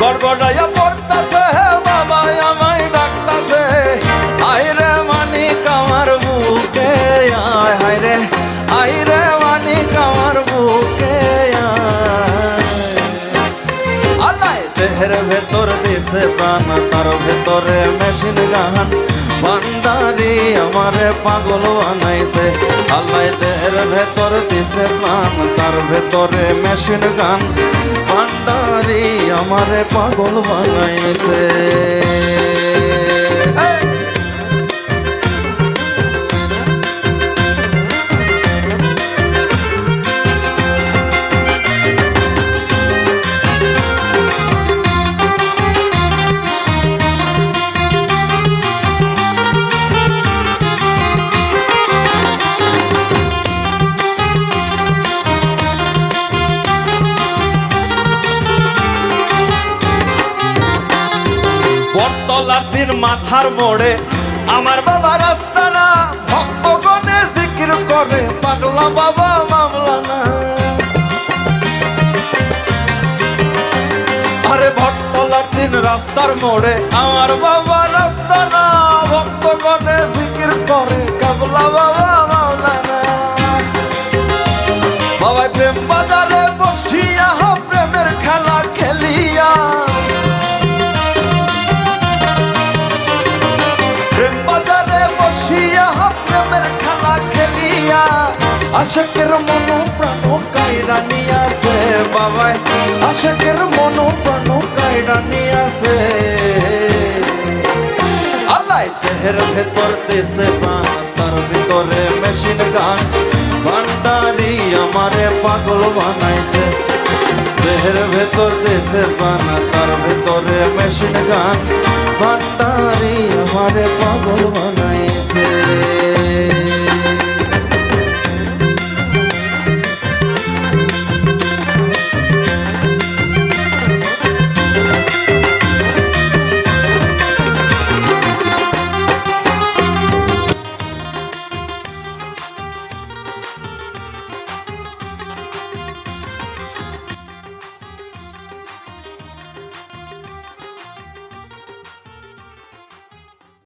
গড়গড়াইয়া পড়তাছে বাবা, আমায় ডাকতাছে। আইরে মানিক আমার বুকে, আয়, হায় রে। আইরে মানিক আমার বুকে, আয়। আল্লাহ ভেতর দিছে প্রাণ, তার ভেতরে মেশিন গান। ভান্ডারি আমারে পাগল বানাইছে। আল্লাহ দেহের ভেতর দিছে প্রাণ, তার ভেতরে মেশিন গান। ভান্ডারি আমারে পাগল বানাইছে। বটতলাটির মাথার মোড়ে। আমার বাবা রাস্তা না ভক্তগণে জিকির করে, পাগলা বাবা মামলা না আরে ভটতলাটির রাস্তার মোড়ে, আমার বাবা রাস্তা না ভক্তগণে জিকির করে কাবলা বাবা মামলা না বাবা প্রেম দেহের ভেতর দেশে পান তার ভিতরে মেশিন গান ভান্ডারি আমারে পাগল বানাইছে দেহের ভেতর দেশে পানা তার ভেতরে মেশিন গান ভান্ডারি আমারে পাগল বানাই